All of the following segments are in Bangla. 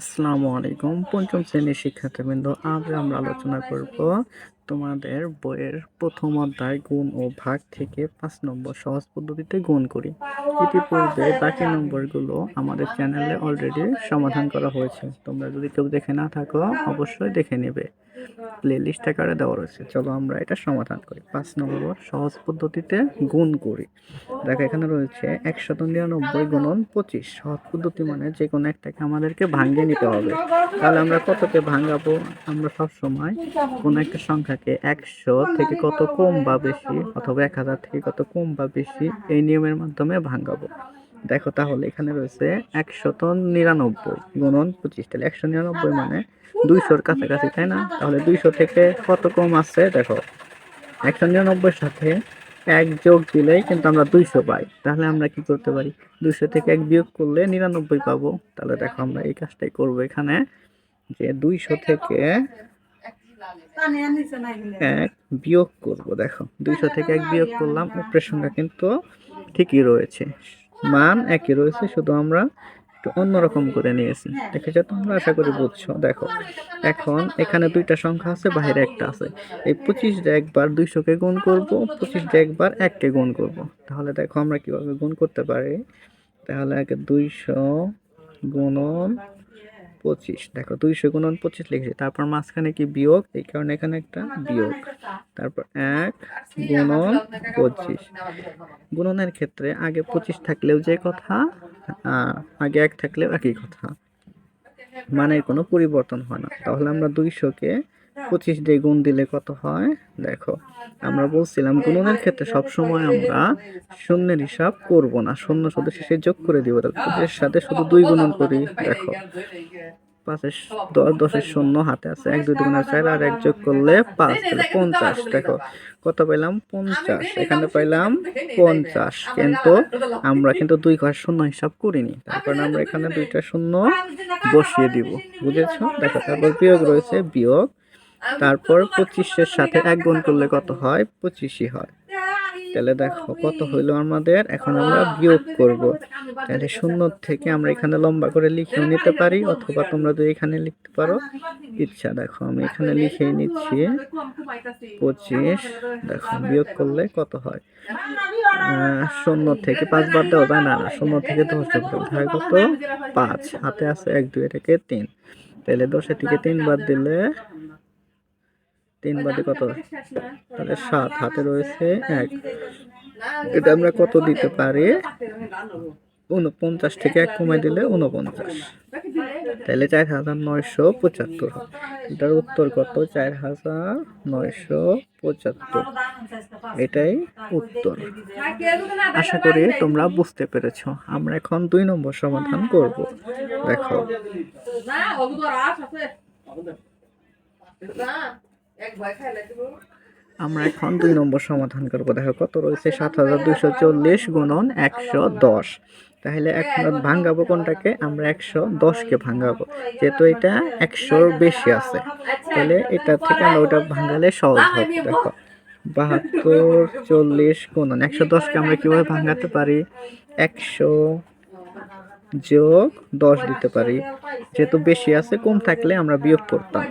আসসালামু আলাইকুম। পঞ্চম শ্রেণির শিক্ষার্থীবৃন্দ, আজ আমরা আলোচনা করব তোমাদের বইয়ের প্রথম অধ্যায় গুণ ও ভাগ থেকে পাঁচ নম্বর সহজ পদ্ধতিতে গুণ করি। ইতিপূর্বে বাকি নম্বরগুলো আমাদের চ্যানেলে অলরেডি সমাধান করা হয়েছে। তোমরা যদি কেউ দেখে না থাকো, অবশ্যই দেখে নেবে। প্লে লিস্ট আকারে দেওয়া রয়েছে। চলো আমরা এটা সমাধান করি। পাঁচ নম্বর, সহজ পদ্ধতিতে গুণ করি। দেখো, এখানে রয়েছে একশত নিরানব্বই গুণন পঁচিশ। সহজ পদ্ধতি মানে যে কোনো একটাকে আমাদেরকে ভাঙিয়ে নিতে হবে। তাহলে আমরা কতকে ভাঙাবো আমরা সব সময় কোনো একটা সংখ্যাকে একশো থেকে কত কম বা বেশি অথবা এক হাজার থেকে কত কম বা বেশি এই নিয়মের মাধ্যমে ভাঙাবো দেখো তাহলে এখানে রয়েছে একশত নিরানব্বই গুণন পঁচিশ। তাহলে একশো নিরানব্বই মানে দুইশোর কাছাকাছি, তাই না? তাহলে দুইশো থেকে কত কম আছে দেখো একশো নিরানব্বইয়ের সাথে এক যোগ দিলেই কিন্তু আমরা দুইশো পাই। তাহলে আমরা কি করতে পারি? দুইশো থেকে এক বিয়োগ করলে নিরানব্বই পাবো। তাহলে দেখো আমরা এই কাজটাই করব এখানে, যে দুইশো থেকে এক বিয়োগ করব। দেখো, দুইশো থেকে এক বিয়োগ করলাম উপরের সংখ্যা কিন্তু ঠিকই রয়েছে। মান একই রয়েছে, শুধু আমরা একটু অন্যরকম করে নিয়েছি। দেখেছ তোমরা আশা করি বুঝছ, দেখো। এখন এখানে দুইটা সংখ্যা আছে বাইরে একটা আছে। এই পঁচিশটা একবার দুইশোকে গুণ করব, পঁচিশটা একবার এককে গুণ করব। তাহলে দেখো আমরা কীভাবে গুণ করতে পারি। তাহলে আগে দুইশো গুণন পঁচিশ। দেখো দুইশো গুণন পঁচিশ লিখেছি। তারপর মাঝখানে কি বিয়োগ? এই কারণে এখানে একটা বিয়োগ। তারপর এক গুণন পঁচিশ। গুণনের ক্ষেত্রে আগে পঁচিশ থাকলেও যে কথা আগে এক থাকলেও একই কথা। মানের কোনো পরিবর্তন হয় না। তাহলে আমরা দুইশোকে পঁচিশ দিয়ে গুণ দিলে কত হয়? দেখো, আমরা বলছিলাম গুণনের ক্ষেত্রে সব সময় আমরা শূন্যের হিসাব করব না। শূন্য শুধু শেষে যোগ করে দিব। পঁচিশের সাথে শুধু দুই গুণন করি, দেখো। পাঁচের দশ, দশের শূন্য হাতে আছে এক, দুই দুগুণে চার আর এক যোগ করলে পাঁচ পঞ্চাশ। দেখো, কত পাইলাম? পঞ্চাশ। এখানে পাইলাম পঞ্চাশ। কিন্তু আমরা কিন্তু দুই ঘর শূন্য হিসাব করিনি। তার কারণে আমরা এখানে দুইটা শূন্য বসিয়ে দিব। বুঝেছ? দেখো, তারপর বিয়োগ রয়েছে, বিয়োগ তারপর পঁচিশের সাথে এক গুণ করলে কত হয়? পঁচিশই হয়। তাহলে দেখো, কত হইল আমাদের? এখন আমরা বিয়োগ করব। তাহলে শূন্য থেকে আমরা এখানে লম্বা করে লিখেও নিতে পারি, অথবা তোমরা যদি এখানে লিখতে পারো। ইচ্ছা, দেখো, আমি এখানে লিখে নিচ্ছি। পঁচিশ, দেখো, বিয়োগ করলে কত হয়? শূন্য থেকে পাঁচ বাদ দেওয়া যায় না। শূন্য থেকে দশ হয় কত? পাঁচ। হাতে আছে এক, দুই থেকে তিন। তাহলে দশের থেকে তিন বাদ দিলে তিন বাদে কত? তাহলে সাত হাতে রয়েছে এক। এটা আমরা কত দিতে পারি উনপঞ্চাশ থেকে এক কমাই দিলে উনপঞ্চাশ তাহলে চার হাজার নয়শো পঁচাত্তর। এটার উত্তর কত? চার হাজার নয়শো পঁচাত্তর। এটাই উত্তর। আশা করি তোমরা বুঝতে পেরেছ। আমরা এখন দুই নম্বর সমাধান করব। দেখো। আমরা এখন দুই নম্বর সমাধান করব। দেখো কত রয়েছে? সাত হাজার দুইশো চল্লিশ গুণন একশো দশ। তাহলে এখন ভাঙ্গাবো কোনটাকে? আমরা একশো দশকে ভাঙ্গাবো যেহেতু এটা একশোর বেশি আছে। তাহলে এটা থেকে আমরা ওটা ভাঙালে সহজ হবে। দেখো, বাহাত্তর চল্লিশ গুণন একশো দশকে আমরা কীভাবে ভাঙাতে পারি? একশো যোগ দশ দিতে পারি। যেহেতু বেশি আছে, কম থাকলে আমরা বিয়োগ করতাম।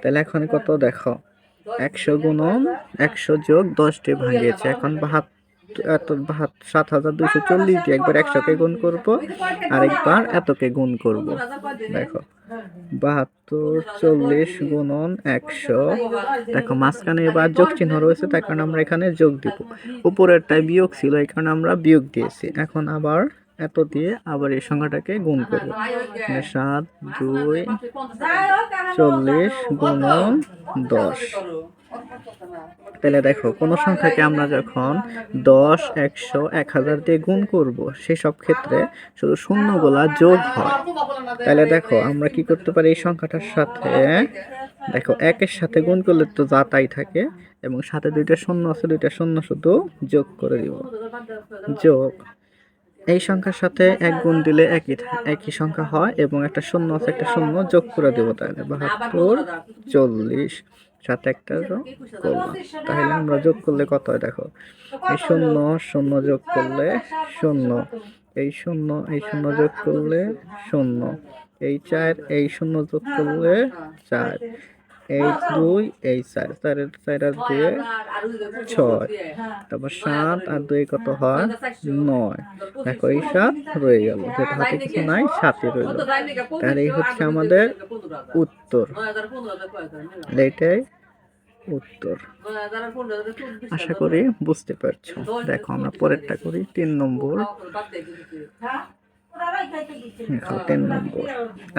তাহলে এখন কত দেখো? একশো গুণন একশো যোগ দশটি ভাঙিয়েছে। এখন বাহাত্তর, এত বাহাত্তর সাত হাজার দুইশো চল্লিশ দিয়ে একবার একশোকে গুণ করব আর একবার এতকে গুণ করব। দেখো, বাহাত্তর চল্লিশ গুণন একশো। দেখো, মাঝখানে এবার যোগ চিহ্ন রয়েছে, তার কারণে আমরা এখানে যোগ দিব। উপরেরটায় বিয়োগ ছিল, এই কারণে আমরা বিয়োগ দিয়েছি। এখন আবার এত দিয়ে আবার এই সংখ্যাটাকে গুণ করব সাত, দুই, চল্লিশ গুণন দশ। তাহলে দেখো, কোনো সংখ্যাকে আমরা যখন দশ, একশো, এক হাজার দিয়ে গুণ করব, সেই সব ক্ষেত্রে শুধু শূন্যগুলা যোগ হয়। তাহলে দেখো, আমরা কি করতে পারি এই সংখ্যাটার সাথে? দেখো, একের সাথে গুণ করলে তো যা তাই থাকে, এবং সাথে দুইটা শূন্য আছে, দুইটা শূন্য শুধু যোগ করে দিব। যোগ। এই সংখ্যার সাথে এক গুণ দিলে একই একই সংখ্যা হয় এবং একটা শূন্য আছে, একটা শূন্য যোগ করে দেবো তাহলে। বাহাত্তর, চল্লিশ সাথে একটা যোগ করলাম। তাহলে আমরা যোগ করলে কত হয় দেখো? এই শূন্য শূন্য যোগ করলে শূন্য। এই শূন্য এই শূন্য যোগ করলে শূন্য। এই চার, এই শূন্য যোগ করলে চার। এই দুই এই চার চারের চার আর দুই ছয়। তারপর সাত আর দুই কত হয়। নয়। দেখো এই সাত রয়ে গেল। যেটা হাতে কিছু নাই সাতই রয়ে গেল। তাহলে এই হচ্ছে আমাদের উত্তর। এইটাই উত্তর। আশা করি বুঝতে পারছ। দেখো আমরা পরেরটা করি তিন নম্বর। তিন নম্বর।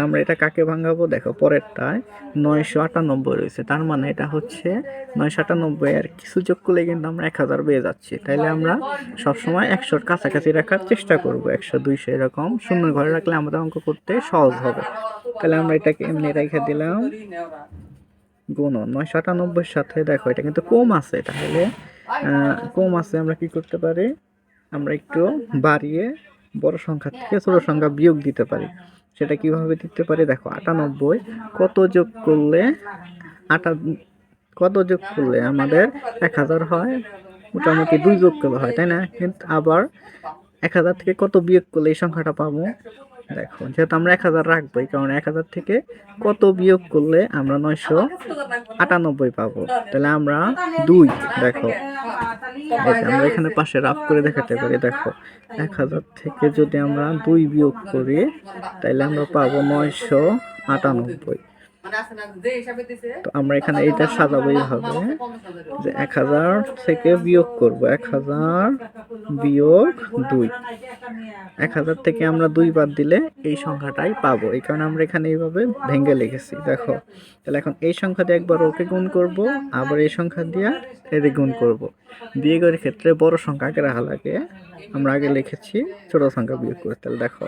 আমরা এটা কাকে ভাঙাবো? দেখো, পরেরটায় নয়শো আটানব্বই রয়েছে। তার মানে এটা হচ্ছে নয়শো আটানব্বই আর কিছু যোগ করলে কিন্তু আমরা এক হাজার পেয়ে যাচ্ছি। তাইলে আমরা সবসময় একশোর কাছাকাছি রাখার চেষ্টা করব। একশো, দুইশো এরকম শূন্য ঘরে রাখলে আমাদের অঙ্ক করতে সহজ হবে। তাহলে আমরা এটাকে এমনি রেখে দিলাম। গুণন নয়শো আটানব্বইয়ের সাথে দেখো, এটা কিন্তু কম আছে। তাহলে কম আছে আমরা কি করতে পারি? আমরা একটু বাড়িয়ে বড় সংখ্যা থেকে ছোট সংখ্যা বিয়োগ দিতে পারি। সেটা কীভাবে দিতে পারি? দেখো আটানব্বই। কত যোগ করলে আটা কত যোগ করলে আমাদের এক হাজার হয়? মোটামুটি দুই যোগ করলে হয় তাই না? কিন্তু আবার এক হাজার থেকে কত বিয়োগ করলে এই সংখ্যাটা পাবো? দেখো যেহেতু আমরা এক হাজার রাখবোই, কারণ এক হাজার থেকে কত বিয়োগ করলে আমরা নয়শো আটানব্বই পাবো? তাহলে আমরা দুই, দেখো। আমরা এখানে পাশে রাফ করে দেখাতে পারি, দেখো। এক হাজার থেকে যদি আমরা দুই বিয়োগ করি, তাহলে আমরা পাবো নয়শো আটানব্বই। তো আমরা এখানে এইটা সাজাবো হবে। যে এক হাজার থেকে বিয়োগ করব এক হাজার বিয়োগ দুই। এক হাজার থেকে আমরা দুই বাদ দিলে এই সংখ্যাটাই পাবো। এই কারণে আমরা এখানে এইভাবে ভেঙে লিখেছি দেখো। তাহলে এখন এই সংখ্যা দিয়ে একবার ওকে গুণ করব আবার এই সংখ্যা দিয়ে এতে গুণ করব। বিয়োগের ক্ষেত্রে বড় সংখ্যা আগে রাখা লাগে। আমরা আগে লিখেছি ছোট সংখ্যা বিয়োগ করে। তাহলে দেখো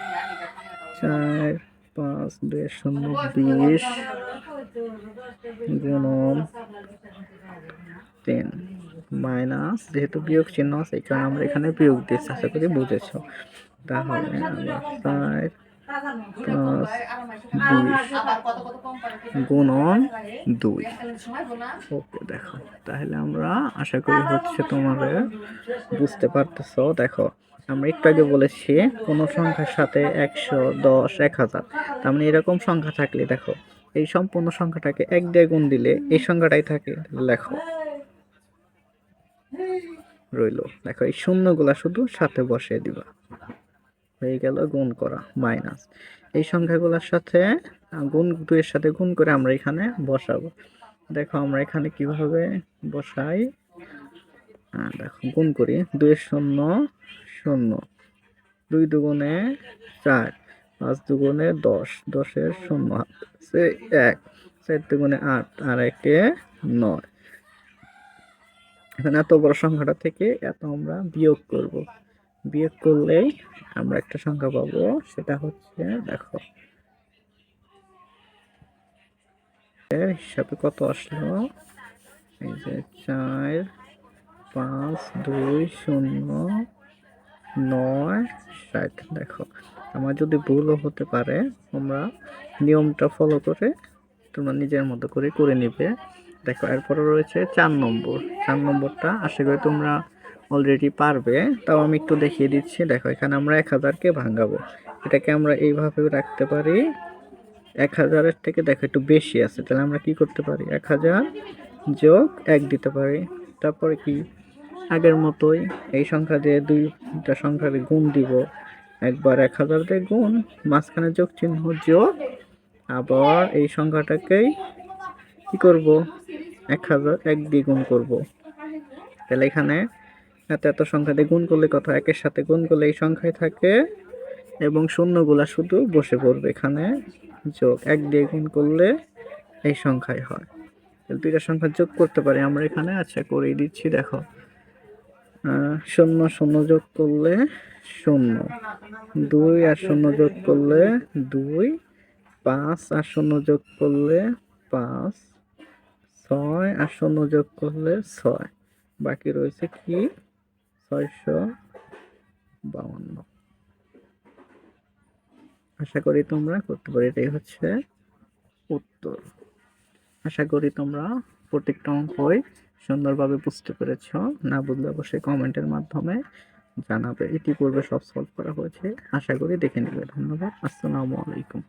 চার পাঁচ দুই শূন্য বিশ গুণন তিন মাইনাস যেহেতু বিয়োগ চিহ্ন আছে এই কারণে আমরা এখানে বিয়োগ দিয়েছি আশা করি বুঝেছ। তাহলে আমরা গুণন দুই। ওকে দেখো তাহলে আমরা আশা করি হচ্ছে তোমাদের বুঝতে পারতেছো। দেখো আমরা একটু আগে বলেছি, কোনো সংখ্যার সাথে একশো, দশ, এক হাজার। তার মানে এরকম সংখ্যা থাকলে দেখো, এই সম্পূর্ণ সংখ্যাটাকে এক দিয়ে গুণ দিলে এই সংখ্যাটাই থাকে, লেখো। রইল, দেখো, এই শূন্যগুলা শুধু সাথে বসিয়ে দিবা। হয়ে গেল গুণ করা, মাইনাস। এই সংখ্যাগুলোর সাথে, গুণ দুইয়ের সাথে গুণ করে আমরা এখানে বসাবো। দেখো, আমরা এখানে কীভাবে বসাই? দেখো, গুণ করি, দুইয়ের শূন্য শূন্য। দুই দুগুণে চার, পাঁচ দুগুণে দশ, দশের শূন্য সে এক, চার দুগুণে আট, আর একে নয়। এখন এত বড় সংখ্যাটা থেকে এত আমরা বিয়োগ করব। বিয়োগ করলেই আমরা একটা সংখ্যা পাবো, সেটা হচ্ছে, দেখো। হিসাবে কত আসলো? এই যে চার, পাঁচ, দুই, শূন্য নয় ষাট দেখো। আমার যদি ভুলও হতে পারে, তোমরা নিয়মটা ফলো করে তোমরা নিজের মতো করে করে নিবে। দেখো, এরপরে রয়েছে চার নম্বর। চার নম্বরটা, আশা করি তোমরা অলরেডি পারবে। তাও আমি একটু দেখিয়ে দিচ্ছি। দেখো, এখানে আমরা এক হাজারকে ভাঙাবো। এটাকে আমরা এইভাবেও রাখতে পারি। এক হাজারের থেকে দেখো, একটু বেশি আছে। তাহলে আমরা কি করতে পারি? এক হাজার যোগ এক দিতে পারি। তারপরে কি? আগের মতোই এই সংখ্যা দিয়ে দুইটা সংখ্যা দিয়ে গুণ দিব। একবার এক হাজার দিয়ে গুণ, মাঝখানে যোগ চিহ্ন যোগ, আবার এই সংখ্যাটাকেই কি করব? এক হাজার এক দিয়ে গুণ করব। তাহলে এখানে এত এত সংখ্যা দিয়ে গুণ করলে কথা একের সাথে গুণ করলে এই সংখ্যায় থাকে এবং শূন্যগুলা শুধু বসে পড়বে। এখানে যোগ এক দিয়ে গুণ করলে এই সংখ্যায় হয়। দুইটা সংখ্যা যোগ করতে পারি। আমরা এখানে আচ্ছা করেই দিচ্ছি, দেখো। শূন্য শূন্য যোগ করলে শূন্য। দুই আর শূন্য যোগ করলে দুই, পাঁচ আর শূন্য যোগ করলে পাঁচ, ছয় আর শূন্য যোগ করলে ছয়। বাকি রয়েছে কি? ছয়শো বাউন্ন। আশা করি তোমরা করতে পারো। এটাই হচ্ছে উত্তর। আশা করি তোমরা প্রত্যেকটা অঙ্কই সুন্দরভাবে বুঝতে পেরেছ, না বুঝলে অবশ্যই কমেন্টের মাধ্যমে জানাবে। ইতিপূর্বে সব সলভ করা হয়েছে। আশা করি দেখে নেবে ধন্যবাদ। আসসালামু আলাইকুম।